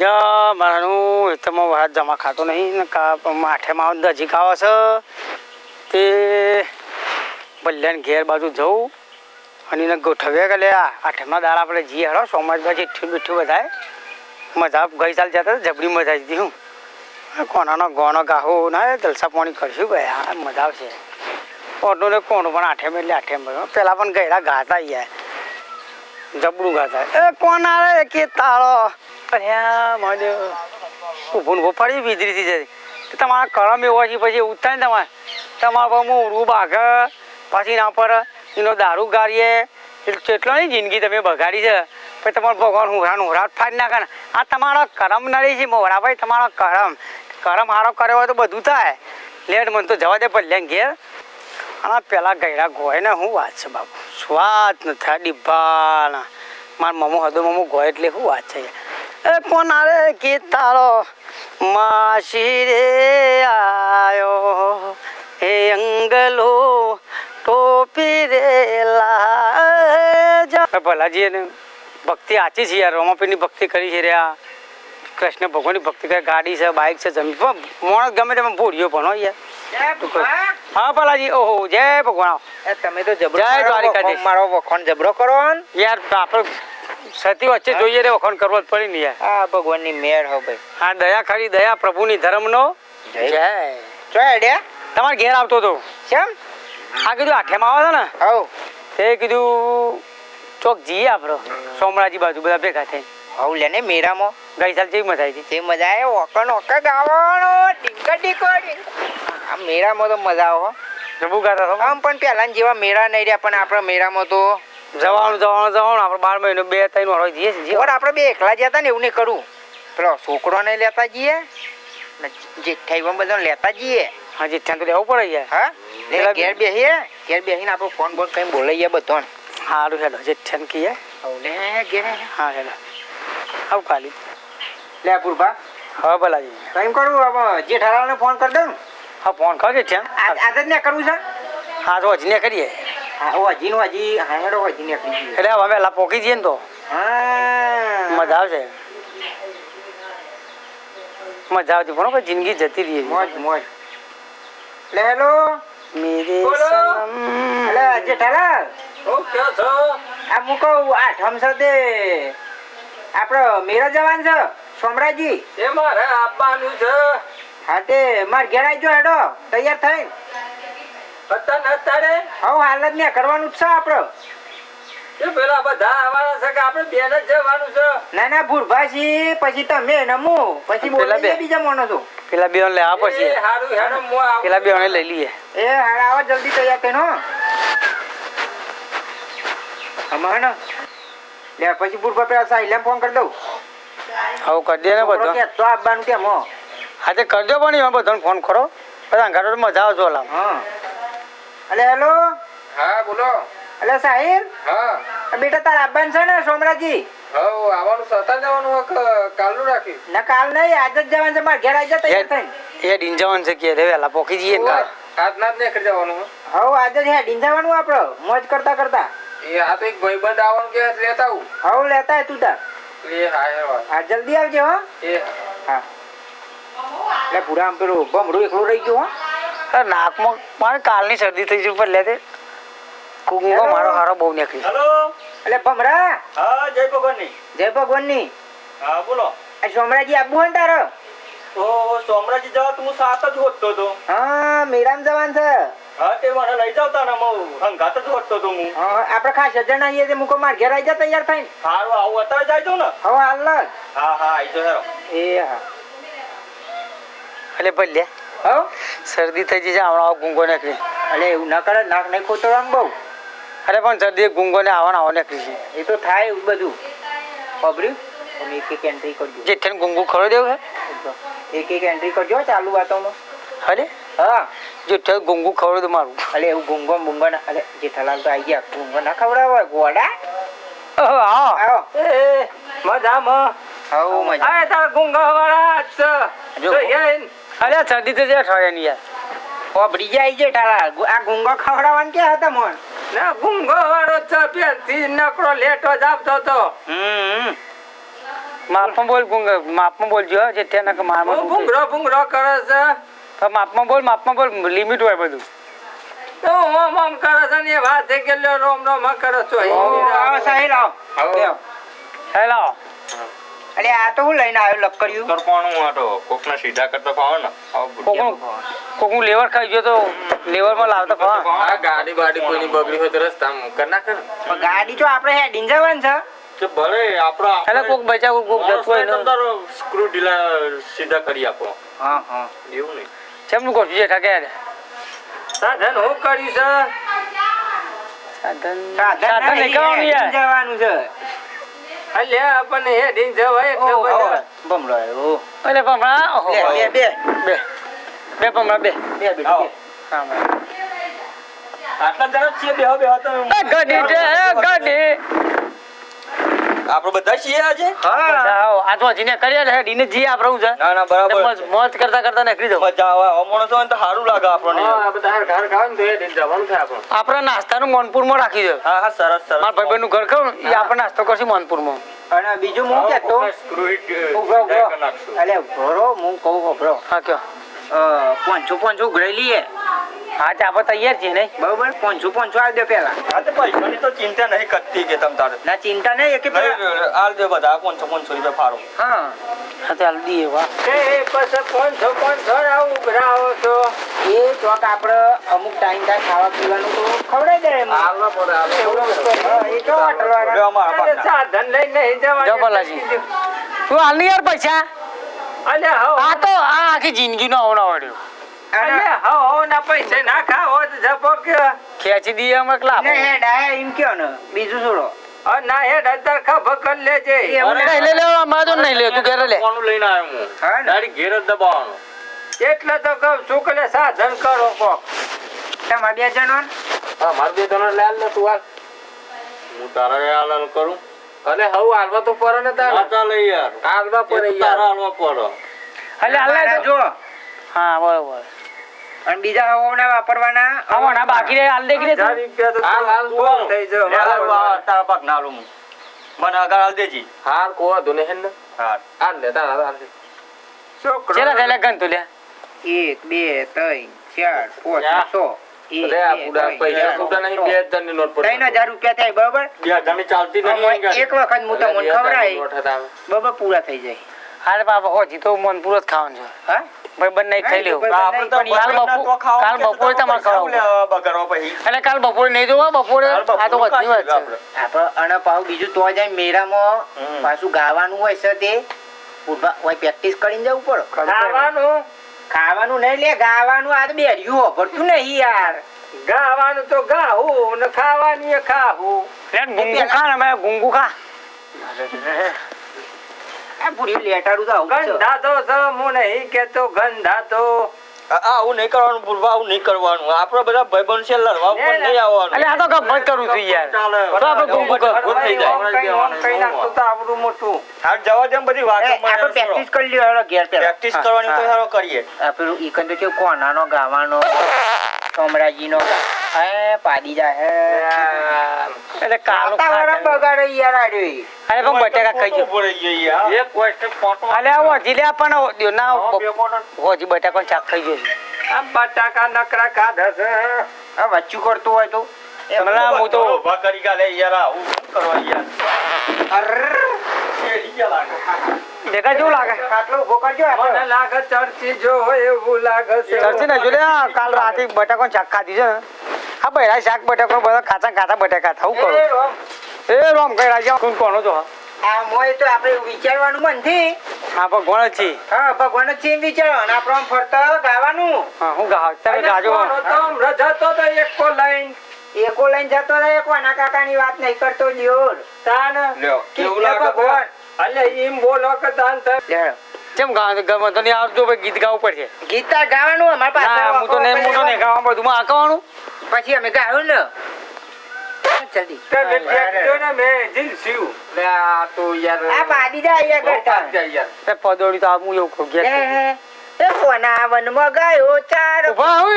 મારું તમે વાત જમા ખાતો નહીં આઠેમાં નજીક આવે છે તે બલ્યાને ઘેર બાજુ જવું અને એને ગોઠવ્યા કે લે આઠમા દાળ આપણે જઈએ સોમવારે પછી ઠીઠું બીઠું બધાય. મજા ગઈ સાલ જતા જબરી મજા આવી હતી હું. કોનાનો ગોનો ગાહો ના જલસા પાણી કરશું હા મજા આવશે. કોનું ને કોણ પણ આઠેમ એટલે આઠેમ પેલા પણ ગયેલા ગાતા યાર જબરું ગાતા. એ કોણ આવે કે તાળો? અલ્યા મને ઊભું ઊભું ફરી વીજળીથી તમારા કરમ એવો છે, પછી ને તમારે. તમારા પર મોડું બાઘ, પાછી ના પર એનો દારૂ ગાળીએ. કેટલો નહીં જિંદગી તમે બગાડી છે. પછી તમારો ભગવાન હુંરા હુરા ફાડી નાખે ને. આ તમારો કરમ નડી છે મોરાભાઈ તમારો કરમ કરમ હારો કર્યો હોય તો બધું થાય. લેટ મને તો જવા દે ભલ્યા ઘેર. અને પેલા ગયડા ગોય ને શું વાત છે બાપુ? સ્વાદ નથી થાય ડિબ્બાના મારા મમો હદો મમો ગોય એટલે શું વાત છે? કે તારો માસી રે આયો. હે અંગલો ટોપી રે લાજા. ભલાજી એને ભક્તિ આચી છે યાર. રોમાપીની ભક્તિ કરી છે રહ્યા આ. કૃષ્ણ ભગવાનની ભક્તિ કરે. ગાડી છે બાઇક છે જમીન પણ મોણ ગમે તેમાં ભૂડ્યો પણ યાર. હા ભલાજી. ઓહો જય ભગવાન. એ તમે તો જબરો જય મારો દ્વારિકાધીશ. વખોણ- મારો વખોણ જબરો કરો ને યાર આપણે સતી વચ્ચે જોઈએ રે વખણ કરવો જ પડી ને આ ભગવાનની મેર હો ભાઈ. આ દયા ખરી દયા પ્રભુની ધર્મનો. જય. જય. ચો એડ્યા તમાર ઘેર આવતો હતો કેમ આ કીધું આઠેમાં આવે ને? હવ. તે કીધું ચોક જઈએ આપણે સોમરાજી બાજુ બધા ભેગા થઈ હવ લે ને મેરામાં. ગઈ સાલ જેવી મજા આવી તે મજા આવે ઓકણ ઓક ગાવાનો ડીંકા ડીકો આ મેરામાં તો મજા આવે પ્રભુ ગાતા આમ પણ પેલા જેવા મેરા નહીં રહ્યા પણ આપણા મેરામાં તો જવાનું જવાનું જવાનું. આપણે બાર મહિનો બે ત્રણ વાર જઈએ છીએ આપણે બે એકલા જતા ને એવું નહીં કરું. પેલો છોકરોને લેતા જઈએ ને જેઠાઈ બધા લેતા જઈએ. હા જીઠ્ઠાને તો લેવું પડે યાર. હા? પેલા ઘેર બેસીએ ઘેર બેસીને આપણો ફોન બોન કઈ બોલાઈએ બધાને. સારું હેલો જીઠ્ઠાને કહીએ. હવલે ઘેર હા. હેલો. આવું ખાલી. લે પુરભા હા ભલાજી. કઈ કરું હવે જેઠાલાલને ફોન કરી દઉં હા ફોન કરો જીઠ્ઠાને આજે આજ જ ને કરવું છે? હા તો હજી ને કરીએ. હા ઓ હજી નું હજી હાંડો હજી નીકળી ગયું એટલે હવે વહેલા પોકી જઈએ ને તો. હા. મજા આવશે. મજા આવતી. પણ જિંદગી જતી રહી. મોજ મોજ. લે હેલો. મેરે બોલો. સનમ. અલે જેઠાલાલ આ મુકો આ ઠમસો છે તે આપણે મેરા જવાન છે સોમરાજી એ મારે આપવાનું છે. હા તે માર ઘેર આવજો હેડો. તૈયાર થઈ અત્યારે અત્યારે હવે હાલ જ ને કરવાનું જ છે આપણે એ પેલા બધા આવવાના છે કે આપણે બેન જ જવાનું છે. ના ના ભૂરભાસી પછી તમે ને પછી પેલા બે. બીજા માણસો. પેલા બે લેવા પછી. હારું હેડો હું પેલા બે લઈ લઈએ. એ હારા આવો જલ્દી તૈયાર થઈને હો. હે લે પછી ભૂરભા પેલા સાહિલને ફોન કરી દઉં. હવે કરી દે ને બધો. કે તો આવવાનું કેમ હો? હા તે કરજો પણ એમાં બધાને ફોન કરો બધા અંગારો મજા આવજો ઓલા. હા. અલે હેલો? હા બોલો. અલે સાહેબ હા. બેટા તારા અબ્બાન છે ને સોમરાજી? હવ આવવાનું છે. અત્યારે જવાનું કાલનું રાખ્યું ના કાલ નહીં આજ જ જવાનું છે. મારા ઘેર આવી જા તૈયાર થઈને. એ ડીંજાવન છે કે રે વેલા પોકી જઈએ ને કાલ આજના જ નીકળી જવાનું હે. હવ આજે જ હેડીને જવાનું આપણે મોજ કરતા કરતા. એ આ તો એક ભાઈબંધ આવવાનું કે લેતા આવું? હવ લેતા હે તું તાર. એ હા હે આ જલ્દી આવજે હો. એ હા. એટલે પૂરા આમ પેલું બમડું એકલું રહી ગયું હો. નાકમાં મારે કાલની શરદી થઈ ગઈ પર લે કુંગો મારો હારો બહુ નીકળી હેલો એટલે ભમરા? હા જય ભગવાનની. જય ભગવાનની. હા બોલો. આ સોમરાજી આબુ હન તારો? ઓ સોમરાજી જવા તો સાત જ હોતો તો. હા મેરામ જવાન છે. હા તે મને લઈ જાવ તા ને હું હંગાત જ હોતો તો હું. હા, આપણે ખાસ જણ આવીએ છે મુકો માર ઘેર આવી જા તૈયાર થઈને. હારું આવું અત્યારે જાય છો ને? હવે હાલ હા હા આવી જો હેરો. એ હા. એટલે ભલે. હવ શરદી થઈ જશે હમણાં ગુંગો નીકળી. અરે એવું ના કરે નાક નહીં ખોતો આમ બહુ. અરે પણ શરદી ગુંગો ને આવણ આવો નીકળી છે. એ તો થાય એવું બધું. ખબર્યું તમે એક એક એન્ટ્રી કરજો. જેઠાને ગુંગું ખરો દેવું એક એક એન્ટ્રી કરજો ચાલુ વાતોમાં હે અરે? હા. જેઠા ગુંગું ખવડો તો મારું. અરે એવું ગુંગો બુંગો ના અરે જેઠાલાલ તો આવી ગયા. ગુંગો ના ખવડાવો ગોડા. હા આવો. આવો. એ મજામાં. હવ મજા. તારા ગુંગા વાળા જો. યાર અરે શરદી તો જે થયો ની યાર. ખબરી જાય જેઠાલાલ ગુ- આ ગુંગો ખવડાવવાનું ક્યાં હતા મોન? ના ગુંગો વાળો છે થી નકરો લેટો જ તો હમ માપમાં બોલ ગુંગો માપમાં બોલજો જે ત્યાં કે મારમાં. ભૂંગરો ભૂંગરો કરે છે. તો માપમાં બોલ માપમાં બોલ લિમિટ હોય બધું. તો ઓમ ઓમ કરે છે ને વાત થઈ ગયેલો રોમ રોમ કરો છો. આવો આવો આવો. હેલો. અરે આ તો હું લઈને આવ્યો લક્કડિયું કરપાણું આટો કોકના સીધા કરતા ફાવે ને? કોકનું કોકનું લેવર ખાઈ ગયો તો લેવરમાં લાવતા ખવા આ ગાડી બાડી કોઈની બગડી હોય તો રસ્તામાં કર ના. કર ગાડી તો આપણે હેડીને જવાનું છે. કે ભલે આપણો એટલે કોક બચાવ કોક જતો હોય ને તારો સ્ક્રૂ ઢીલા સીધા કરી આપો. હા હા. એવું નહીં. કેમનું કરશું જેઠા કે સાધન હું કર્યું છે? સાધન સાધન જવાનું છે. અલ્યા આપણને હેડીને જવાય એટલે. બધા. બમરો આવ્યો. ભમરા ઓહો, બે બે બે. બે. બે ભમરા બે. બે બે હા. આટલા જણા છીએ બેહો બેહો તો એ ગાડી છે એ ગાડી આપણે બધા છીએ આજે? હા. આવો, આ તો હજી ને કરીએ ને ડીને જી આપ રહું છે. ના ના બરાબર. મોજ કરતા કરતા નીકળી જાવ મજા આવે. અમોણો તો તો સારું લાગે આપણને. હા, બધા ઘર ખાવ ને તો હેડીને જવાનું થાય આપણને. આપણે નાસ્તાનું મોનપુરમાં રાખી દો. હા હા સરસ સરસ. મારા ભાઈબંધનું ઘર કહું એ આપણે નાસ્તો કરશું મોનપુરમાં. અને બીજું હું કેતો ઉભરો નાખશું અલે ઉભરો હું કહું ઉભરો. હા કયો પાંચસો પાંચસો ગ્રેલી લઈએ હા તે આપણે તૈયાર છીએ નહીં. બરોબર પોંચું પોંચું આવી દો પેલા. હા તો પૈસાની તો ચિંતા નહીં કરતી કે તમ તારે. ના ચિંતા નહીં કે પેલા આલ દે બધા પોંચો પોંચો રૂપિયા ફાળો. હા. હા તે હાલ દઈએ વાહ. એ પછી પોંચો પાંચસો આવું ઉઘરાવો છો. એ ચોક આપણે અમુક ટાઈમ થાય ખાવા પીવાનું તો ખવડાઈ દે. હાલવા પડે હા, એ તો પાકના. સાધન લઈને નહીં જાઓ જો બોલાજી તું હાલ નહીં યાર પૈસા? અલ્યા હા. આ તો આ આખી જિંદગીનો આવનો આવડ્યો અને અલ્યા હવ હવ ના પૈસા ના ખાઓ તો જપો કે. ખેંચી દઈએ અમે ક્લાસ ને હેડ આ એમ કયો ને? બીજું છોડો. ના હેડ અધર ખબર કરી લેજે. એવું અરે નહીં લે લે અમારે તો નહીં લે તું ઘરે લે. કોનું લઈને આવ્યો હું? હા ને. તારી ઘેર જ દબાવવાનો. એટલે તો કહું છું સાધન કરો કોક. તમારા બે જણો હા માર બે તને લાલ ને તું હાલ. હું તારા હાલ કરું. અલે હવ હાલવા તો પડે ને તારે. ચાલે યાર. હાલવા પડે એ તારા હાલવા પડે. હાલે હાલ જો. હા બરોબર અને બીજા હવાના વાપરવાના આવો બાકી રે હાલ હાલ હાલ બોલ. થઈ હાલ, તારા પાક ના મને આગળ હાલ દેજી. હાલ કો દુને હાલ. લે તારા હાલ છોકરો ચેલા ગન તું લે. પૂરા થઈ જાય. હારે બાપા હોજી તો મન પૂરો જ ખાવાનું છે. હા? ભાઈ બંને ખાઈ લેવું હા, આપણે તો પણ કાલ બપોરના ખાવાનું કાલ બપોરે તમારે પૈસા ખાવાનું. લેવા બગાડવા પછી. અને કાલ બપોરે નહીં જોવા બપોરે આ તો બધી વાત છે. આપણે. આપણે પાછું બીજું તો જાય મેળામાં પાછું ગાવાનું હોય છે તે પૂરવા- પ્રેક્ટિસ કરીને જવું પડે. ખાવાનું. ખાવાનું? નહીં લે ગાવાનું આ તો બેર્યું નહીં યાર. ગાવાનું તો ગાવું ને ખાવાની એ ખાવું લે ગુંગુ ખા ને ગુંગુ ખા. પૂરી લેટારું તો ગંધા તો છે. હું નહીં કેતો ગંધાતો. આ- આ આવું નહીં કરવાનું ભૂલવા આવું નહીં કરવાનું. આપડે બધા ભાઈબંધ છે લડવા ઉપર નહીં આવવાનું. એટલે આ તો ગમત કરું છું યાર. ચાલે. તો આપણે ગુમ કર. ભૂલ થઈ જાય. કઈ નાખતું તો આવડું મોટું હાલ જવા જેમ બધી વાત આપણે પ્રેક્ટિસ કરી લ્યો હેડો ઘેર પ્રેક્ટિસ કરવાની તો સારો કરીએ. આપણું પેલું ઈકન તો કેવું કોનાનો ગાવાનો કમરાજીનો હે પાડી જા એટલે કાલો વાતાવરણ બગાડે યાર આડ્યો અરે પણ બટેકા ખાઈ જો ઊભો રહી જઈએ યાર. એક question ફોટો અલે આ હોજી પણ ના હા, બે કોણ? હોજી બટેકા ચાક ખાઈ જશે. આ બટાકા નકરા ખાધા આ વચ્ચું કરતું હોય તો. એ હું તો ઊભા કરી ગાલે યાર આવું શું કરવા યાર? અર્ર. એડી લાગે. દેખા જેવું લાગે? ખાટલો ઊભો કરજો મને લાગે ચર્ચી જો એવું લાગે છે. ચર્ચી ને જો કાલ રાતે બટાકો ચાક ખાધી છે. ને આ બૈરા શાક બટેકો બધા ખાતા ખાતા બટેકા થાવું કરું? એ રોમ. રામ કઈ રાજા તું કોનો છો? આ મોય તો આપણે વિચારવાનું મનથી. હા ભગવાન જ છે હા ભગવાન જ છે વિચારવાનું આપણે આમ ફરતા ગાવાનું. હા હું ગા તમે ગાજો. કોણ હતો? હમણાં જતો તો લઈને. એકો લઈને જતો રહે કોના કાકાની વાત નહીં કરતો તાન. લ્યો કેવું લાગે ભગવાન. અલે ઈમ બોલો કે તાન ત- કેમ ગા તો નહીં આવતું ગીત ગાવું પડશે. ગીતા ગાવાનું અમારી પાસે હું તો નહીં હું તો નહીં ગાવા બધું. માં આકવાનું પછી અમે ગાયું ને. જલ્દી. પદોડી તો એવું એ કોના વનમાં ગયો ચાર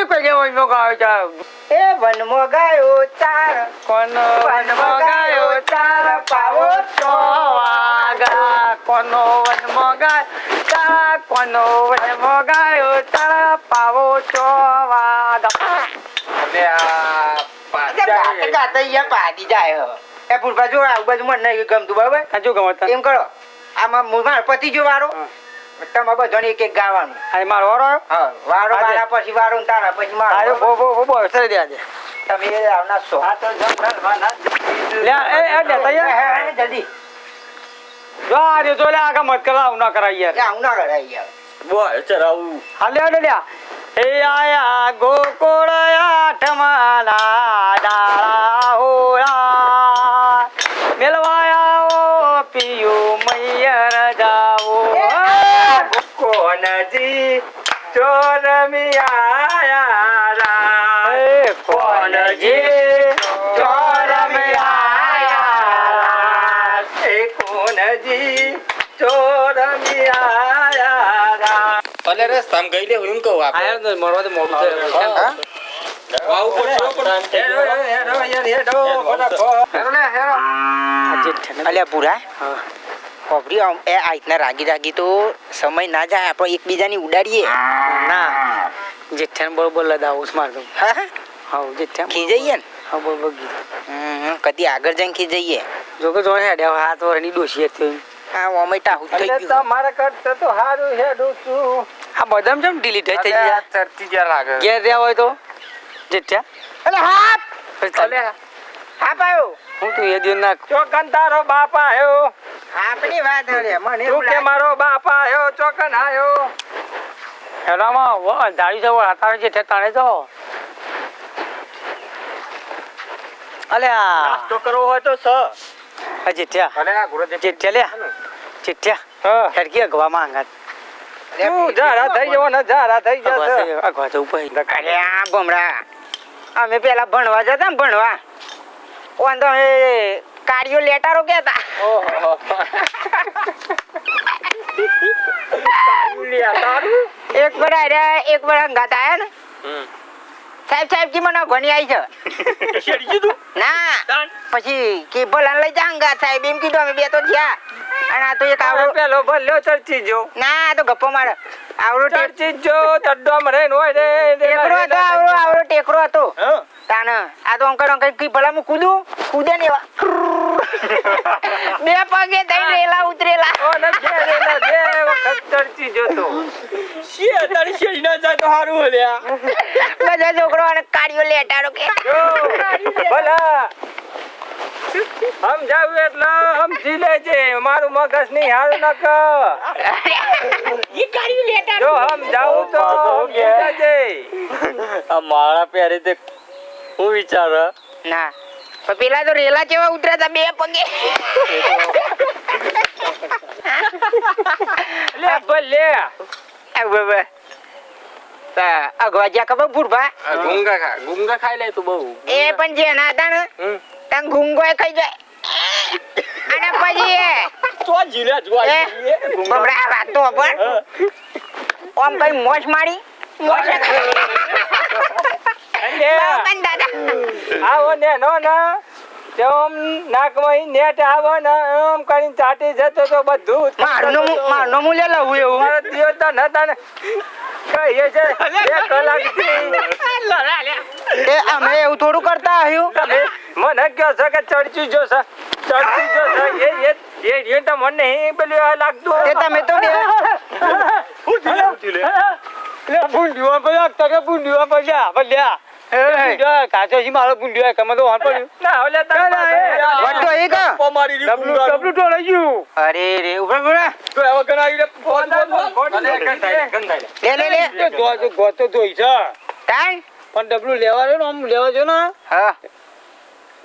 પેલે વનમો ચાર. એ વનમાં ગયો ચાર. કોનો વનમો ગાયો ચાર પાવો છો આગા કોનો વનમો ગાયો ચાર કોનો વનમો ગાયો ચાર પાવો છો વાગા અને આ ગાતા ગાતા અહીંયા પાડી જાય એ ફૂલપા જો આવું બધું મને નહીં ગમતું બરાબર? કાજુ ગમતા એમ કરો. આમાં મારો પતિ જો વારો. હા. બધાને એક એક ગાવાનું આ મારો વારો હા વારો મારા પછી વારો ને તારા પછી મારો. બો બો બો બો સરી દે આજે. તમે આવના છો. આ તો જમરાલમાં લે એ એ લે તૈયાર? જલ્દી. જો આ રે જો લે આગા મત કરા ના કરાય યાર. એ ના કરાય યાર. બોલ ચરાવું હાલે હાલે લ્યા એ આયા ગોકુળ આઠમાના ડાળા હોળા. મેલવાયા પિયુ મૈયર જાવો કોનજી ચોરમિયા ગઈ લે હું કહું આયો તો મરવા તો મોડું થયું હા? વાવ પડશે પણ હેડો હેડો યાર હેડો હેડો લે હેડો અલ્યા પૂરા હા. ખબરી આમ એ આ રીતના રાગી રાગી તો સમય ના જાય આપણે એકબીજાની ઉડાડીએ ના જેઠ્ઠાને બરોબર લદાવો મારતો હા હા હા જેઠ્ઠા ખીજઈએ ને હા બરોબર કીધું હમ, કદી આગળ જઈને ખીજઈએ જો કે જોડે હેડ્યા હાથ વરની ડોસી હતી આ ઓમેટા હું થઈ ગયું તમારા કરતા તો હારું હેડું છું આ બદામ જેમ ડિલીટ થઈ જાય આ ચરતી જ્યાં લાગે. ઘેર રહ્યા હોય તો? જેઠ્યા? એટલે હાપ! અલે હાપ આવ્યો હું તું એ દિવસ ના ચોકન તારો બાપ આયો. આપની વાત હરે મને તું કે મારો બાપ આવ્યો ચોકન આયો. હેડામાં ધારી જવો હાથારે જેઠે તાણે તો અલ્યા નાસ્તો કરવો હોય તો સ. જેઠ્યા. અલે આ ગુરુ જેઠ્યા લે. જેઠ્યા હા. હેડકી અગવા માંગત થઈ જવો ને થઈ જશે અરે આ અમે પેલા ભણવા જતા ને ભણવા. ઓન તો એ કાર્યો લેટારો કેતા ઓહો. એક વાર આર્યા એક વાર અંગાત આયા ને. સાહેબ સાહેબ કી મને ઘણી આવી છે. ના. પછી કે ભલા લઈ જા અંગાત સાહેબ એમ કીધું અમે બે તો થયા. અને આ તો એક આવડો પેલો ભલ્યો ચર્ચી જો ના આ તો ગપ્પો મારે. આવડો ચર્ચી જો તડડો મરે નો રે ટેકરો હતો આવડો આવડો ટેકરો હતો. હા. તાન આ તો અંકલ અંકલ કી ભલા હું કૂદું? કૂદે ને એવા. બે પગે થઈને રેલા ઉતરેલા. ઓ ન જે રે ન જે વખત ચર્ચી જોતો શી તારી શેડી ના જાય તો સારું હલ્યા બધા છોકરો અને કાળીઓ લેટાડો કે. ભલા. સમજાવું એટલે સમજી લેજે મારું મગજ નહીં હારું ન કર જો સમજાવું તો સમજી લેજે. આ માળા પહેરે તે હું વિચાર ના. પણ પેલા તો રેલા કેવા ઉતર્યા હતા બે પગે. લે ભલે. આ બાબા. અગવા જ્યાં ખબર ભૂરભા? ગુંગા ખા ગુંગા ખાઈ લે તું બહુ. એ પણ જે ના હતા ને. ત્યાં ગુંગોય કઈ જાય. અને પછી એ તો જીલે જોવા એ બબડા વાત તો પણ ઓમ કઈ મોજ મારી મોજ દાદા. આવો ને નો ના. તેમ નાકમાં નેટ આવે ને એમ કરીને ચાટી જતો તો બધું જ મારનો મુ- મારનો મૂલ્ય લવું એવું? મારો દિયો તો નતા ને. કહીએ છે બે કલાકથી. એ અમે એવું થોડું કરતા આવ્યું તમે મને કહો છો કે ચડચી જો છે ચડચી જો છે એ એ એ એ તો મને નહીં પેલું લાગતું તમે તો બે લે. ભૂંડ્યો પડ્યા તકે ભૂંડ્યો પડ્યા ભલ્યા કાચો છે મારો ભૂંડ્યો કમે તો વાં પડ્યું ના ઓલે ના, ના, વટો એ કા મારી રી ડબલું ડબલું ટોળાઈ ગયું. અરે રે ઊભા ઊભા. તો હવે કરાવી લે ફોન ફોન લે લે. લે એ ગો- ગોતો ધોઈ છે તાણ પણ ડબલું લેવા દો ને આમ લેવા દો ને. હા.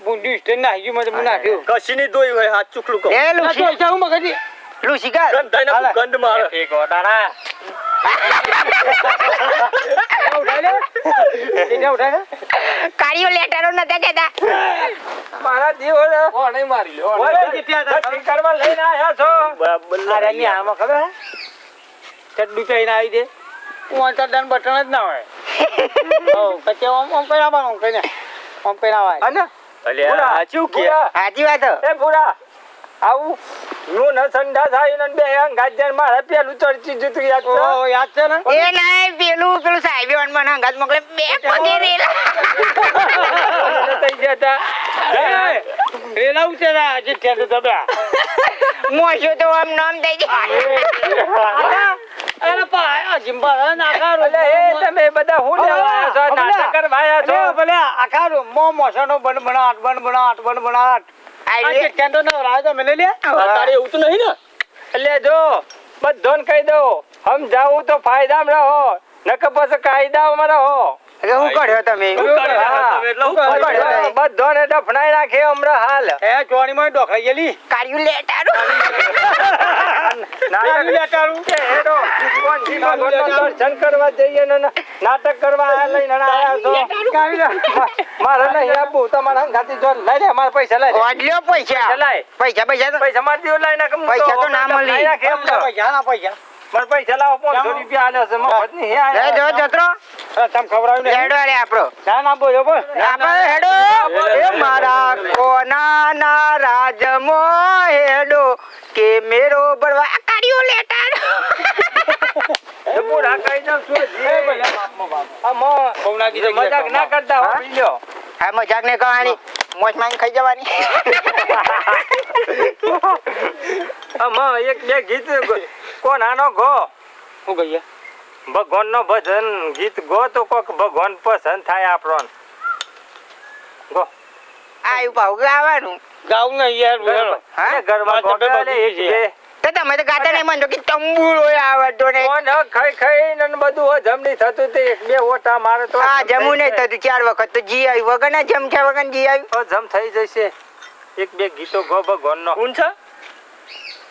ભૂંડ્યું સ્ટેન્ડ નાખી ગયું મને નાખ્યું. કશી ની દોઈ હોય હાથ ચૂકલું લે આ લુસી. ધોઈ છે મગજી લુસી કા ગંધ હાલે. ગંધ મારે. ઉઠાઈ લે કાળીઓ લેટરો નતા કેતા મારા દીવો કોણે મારી લ્યો ઓય, જીત્યા હતા. કરવા લઈને આયા છો. અરે ની આમાં ખબર હે? ચડ્ડુ પહેરીને આવી દે. હું તો ડન બટન જ ના હોય. ઓ પછી ઓમ ઓમ પહેરાવાનું કઈને ઓમ પહેરાવાય. અને? અલ્યા સાચું કે? સાચી વાત એ ભૂરા. આવું. નું ન સંડાસ આવીને બે ગાજર મારે પેલું ચડચી જતું યાદ છે? ઓ યાદ છે ને? એ નહીં પેલું પેલું સાહેબ વન મને હંગાત મોકલે બે પગે રેલા. થઈ જતા રેલા ઉતરે આજે ઠેર દબા મોશો તો આમ નામ થઈ જાય અરે પા આ જીમ્બા નાખા રોલે એ તમે બધા હું લેવા છો? નાટક કરવા છો? ભલે આખા મો મોસાનો બન બનાટ બન બનાટ બન બનાટ આજે લે. કેન્ડો ના રાજ મને લે. તારે એવું તો નહીં ને? એટલે જો બધોને કહી દઉં હમ જાવું તો ફાયદામાં રહો નકર પછી કાયદામાં રહો. એટલે હું કર્યો તમે શું કરી રહ્યા તમે? એટલે હું કરી કર્યો? રહ્યા? બધોને ડફનાઈ નાખે હમણાં હાલ. એ ચોણી માં ડોખાઈ ગયેલી. કાર્યું લેટારું નાટક લેટારું કે હેડો. દર્શન કરવા જઈએ ને નાટક કરવા આયા લઈને આયા છો. મારે નહીં આપવું તમારા હંગાથી જો લઈ લે મારા પૈસા લઈ લે. પૈસા? ચલાય. પૈસા પૈસા પૈસા મારી દીવો લઈ નાખ પૈસા તો ના મળી. પૈસા ના પૈસા. મારા પૈસા લાવો પાંચસો રૂપિયા છે મફત નહીં જત્રો. તમ ખવડાવ્યું ને? હેડો અરે આપણો. ના ના બોલો બોલ. આપણે હેડો. એ મારા કોના ના રાજમો હેડો કે મેરો બળવા. કાઢ્યો લેટાડ બોરા કાઈ નામ શું જીએ ભલા આમાં કોવનાગી મજાક ના કરતા હો પીલ્યો. આ મજાક ને કહાની મોજમાં ખાઈ જવાની. આમાં એક બે ગીત કોનાનો ગો હું ગયો ભગવાન નો ભજન ગીત ગો તો કોક ભગવાન પસંદ થાય આપણો ગો. આયુ ભાવ ગાવાનું. ગાવું નહીં યાર હા ઘરમાં આ તો ગોગા બધી લે એક છે. બે. તો તમે તો ગાતા નહીં મને તો કે તંબુરો આવડતો ને કોણ ખઈ ખાઈ ને બધું હજમ નહીં થતું તે એક બે ઓટા મારે તો આ જમું નહીં થતું ચાર વખત તો જી આવી. વગર ના જમ છે વગર જી આવ્યું જમ થઈ જશે. એક બે ગીતો ગો ભગવાન નો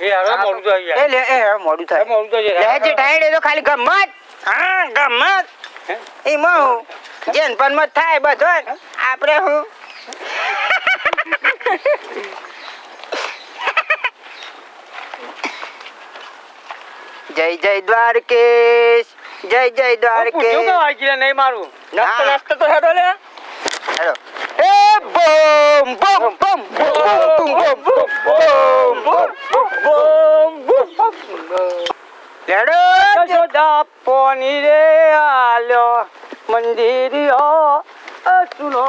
એ હવે મોડું તો આવી એ લે એ મોડું થાય. મોડું તો લે જે ટાઈડ એ તો ખાલી ગમત. હા ગમત. એમાં હું. જેન પણ મત થાય બધો આપણે હું. જય જય દ્વારકેશ. જય જય પૂછ્યું કે દ્વારકેશ નહીં મારું? હા. નાસ્તો તો હેડો લે. હેલો પોની રે આલ્યો મંદિરિયો સુનો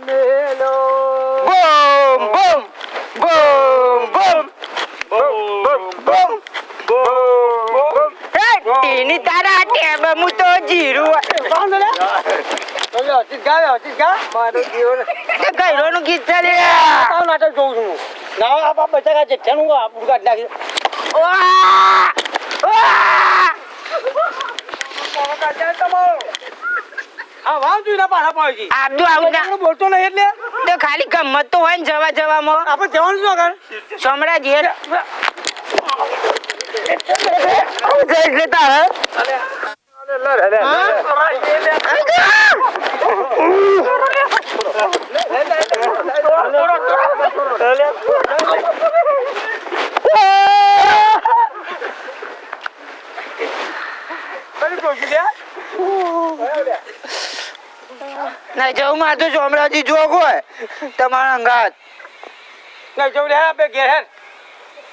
મેલો બમ બમ બમ બમ બમ બમ હે ટીની તારા ટેબ મુ તો જીરું બાંધો લે ચાલો અચિત ગા મારો ગઈરોનું ગીત ચાલે. આવું નાટક જોઉં છું ના આ બાપ બચા કા જેઠાનું આ બુડકા નાખી. વાહ વાહ વાવ તું ના પાછા પાડે છે. આબદુ આવું ના બોલતો નહીં એટલે? તો ખાલી ગમત તો હોય ને જવા જવામાં. આપણે જવાનું શું આગળ? સમરાજ તારે ના જવું માં તો સોમરાજી જોગ હોય તમારા અંગાત નહીં જવું લે આપણે ઘેર હેડ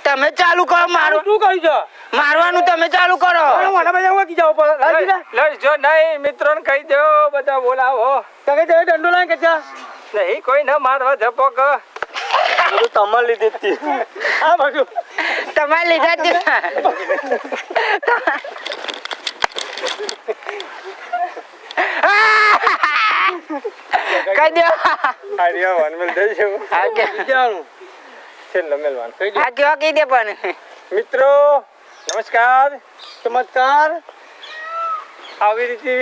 તમે ચાલુ કરો મારું મારું શું કર્યું છે મારવાનું તમે ચાલુ કરો. મને બધા હું જાવ લાગી લડજો નહીં મિત્રો ને કહી દો બધા બોલાવો. તો કે તે દંડો લાગે કે નહીં કોઈ ન મારવા જપો ક. તમારે લીધે જ હતી. આ બાજુ. તમારે લીધા જ કહી દો. આર્ય વનમેલ કે. કેવા કહી દે પણ. મિત્રો નમસ્કાર. ચમત્કાર આવી રીતે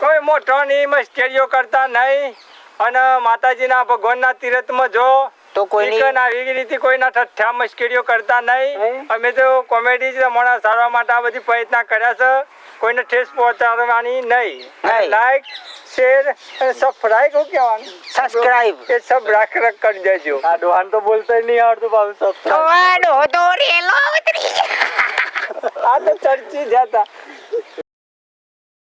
કોઈ મોટો નહીં મસ્કેરીઓ કરતા નહીં અને માતાજીના ભગવાનના તીર્થમાં જો તો કોઈ આવી રીતે કોઈના ઠઠ્ઠા મસ્કરીઓ કરતા નહીં. અમે તો કોમેડી જ રમણા સારવા માટે આ બધી પ્રયત્ન કર્યા છે. કોઈને ઠેસ પહોંચાડવાની નહીં. લાઈક શેર અને સબસ્ક્રાઇબ હું કહેવાનું? સબસ્ક્રાઇબ એ સબ રાખ રાખ કરી દેજો. આ ડોહાન તો બોલતો નહીં આવડતું બાબુ સબસ્ક્રાઇબ તો રેલો આ તો ચર્ચી જતા